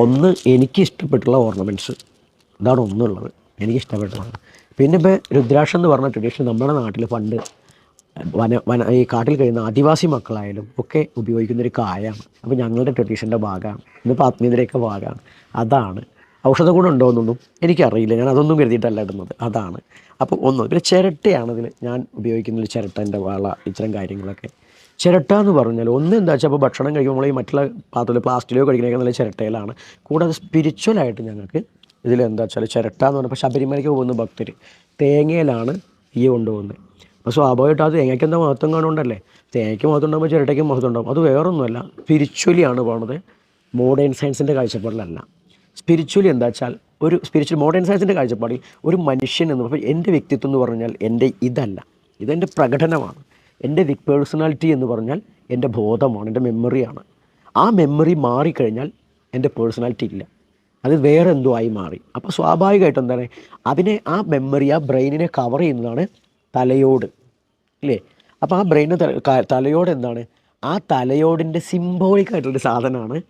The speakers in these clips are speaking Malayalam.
ഒന്ന് എനിക്ക് ഇഷ്ടപ്പെട്ടുള്ള ഓർണമെന്റ്സ് ഇതാണ് ഒന്നുള്ളത്. എനിക്ക് ഇഷ്ടപ്പെട്ടതാണ് പിന്നെ ഇപ്പോൾ രുദ്രാക്ഷം എന്ന് പറഞ്ഞ ട്രഡീഷൻ നമ്മുടെ നാട്ടിൽ പണ്ട് വന വന ഈ കാട്ടിൽ കഴിയുന്ന ആദിവാസി മക്കളായാലും ഒക്കെ ഉപയോഗിക്കുന്ന ഒരു കായാണ്. അപ്പോൾ ഞങ്ങളുടെ ട്രഡീഷന്റെ ഭാഗമാണ്. ഇന്നിപ്പോൾ ആത്മീയതയുടെയൊക്കെ ഭാഗമാണ്. അതാണ് ഔഷധ ഗുണം ഉണ്ടോ എന്നൊന്നും എനിക്കറിയില്ല. ഞാൻ അതൊന്നും കരുതിയിട്ടല്ല ഇടുന്നത്. അതാണ്. അപ്പോൾ ഒന്ന് പിന്നെ ചിരട്ടയാണ് ഇതിൽ ഞാൻ ഉപയോഗിക്കുന്ന ഒരു ചിരട്ടന്റെ വള ഇത്തരം കാര്യങ്ങളൊക്കെ. ചിരട്ട എന്ന് പറഞ്ഞാൽ ഒന്ന് എന്താ വെച്ചാൽ അപ്പോൾ ഭക്ഷണം കഴിക്കുമ്പോൾ ഈ മറ്റുള്ള പാത്രത്തിൽ പ്ലാസ്റ്റിക്കോ കഴിക്കണേക്കാൾ നല്ല ചിരട്ടയിലാണ്. കൂടാതെ സ്പിരിച്വലായിട്ട് ഞങ്ങൾക്ക് ഇതിൽ എന്താ വെച്ചാൽ ചിരട്ട എന്ന് പറഞ്ഞപ്പോൾ ശബരിമലയ്ക്ക് പോകുന്ന ഭക്തർ തേങ്ങയിലാണ് ഈ കൊണ്ടുപോകുന്നത്. അപ്പോൾ സ്വാഭാവികമായിട്ട് ആ തേങ്ങയ്ക്ക് എന്താ മഹത്വം കാണുകൊണ്ടല്ലേ തേങ്ങയ്ക്ക് മഹത്വം ഉണ്ടാകുമ്പോൾ ചിരട്ടയ്ക്ക് മഹത്വം ഉണ്ടാകും. അത് വേറൊന്നുമല്ല സ്പിരിച്വലി ആണ് പോണത്. മോഡേൺ സയൻസിന്റെ കാഴ്ചപ്പാടിലല്ല. സ്പിരിച്വലി എന്താ വെച്ചാൽ ഒരു സ്പിരിച്വൽ മോഡേൺ സയൻസിന്റെ കാഴ്ചപ്പാടിൽ ഒരു മനുഷ്യൻ എന്ന് പറഞ്ഞാൽ എന്റെ വ്യക്തിത്വം എന്ന് പറഞ്ഞാൽ എന്റെ ഇതല്ല. ഇതെന്റെ പ്രകടനമാണ്. എന്റെ പേഴ്സണാലിറ്റി എന്ന് പറഞ്ഞാൽ എന്റെ ബോധമാണ് എന്റെ മെമ്മറിയാണ് ആ മെമ്മറി മാറിക്കഴിഞ്ഞാൽ എന്റെ പേഴ്സണാലിറ്റി ഇല്ല. അത് വേറെ എന്തോ ആയി മാറി. അപ്പോൾ സ്വാഭാവികമായിട്ടും എന്താണ്? അതിനെ ആ മെമ്മറി ആ ബ്രെയിനിനെ കവർ ചെയ്യുന്നതാണ് തലയോട്. അല്ലേ അപ്പോൾ ആ ബ്രെയിനെ തലയോട് എന്താണ്? ആ തലയോടിന്റെ സിംബോളിക് ആയിട്ടുള്ളൊരു സാധനമാണ്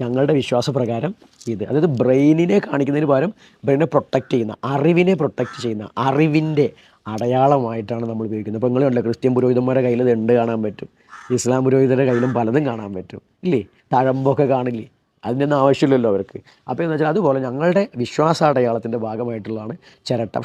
ഞങ്ങളുടെ വിശ്വാസപ്രകാരം ഇത്. അതായത് ബ്രെയിനിനെ കാണിക്കുന്നതിന് പകരം ബ്രെയിനെ പ്രൊട്ടക്റ്റ് ചെയ്യുന്ന അറിവിനെ പ്രൊട്ടക്റ്റ് ചെയ്യുന്ന അറിവിന്റെ അടയാളമായിട്ടാണ് നമ്മൾ ഉപയോഗിക്കുന്നത്. ഇപ്പോൾ നിങ്ങളുണ്ടല്ലോ ക്രിസ്ത്യൻ പുരോഹിതന്മാരുടെ കയ്യിൽ ഇത് ഉണ്ട് കാണാൻ പറ്റും. ഇസ്ലാം പുരോഹിതരുടെ കയ്യിലും പലതും കാണാൻ പറ്റും. ഇല്ലേ? തഴമ്പൊക്കെ കാണില്ലേ? അതിനൊന്നും ആവശ്യമില്ലല്ലോ അവർക്ക്. അപ്പോൾ എന്ന് വെച്ചാൽ അതുപോലെ ഞങ്ങളുടെ വിശ്വാസ അടയാളത്തിന്റെ ഭാഗമായിട്ടുള്ളതാണ് ചിരട്ട.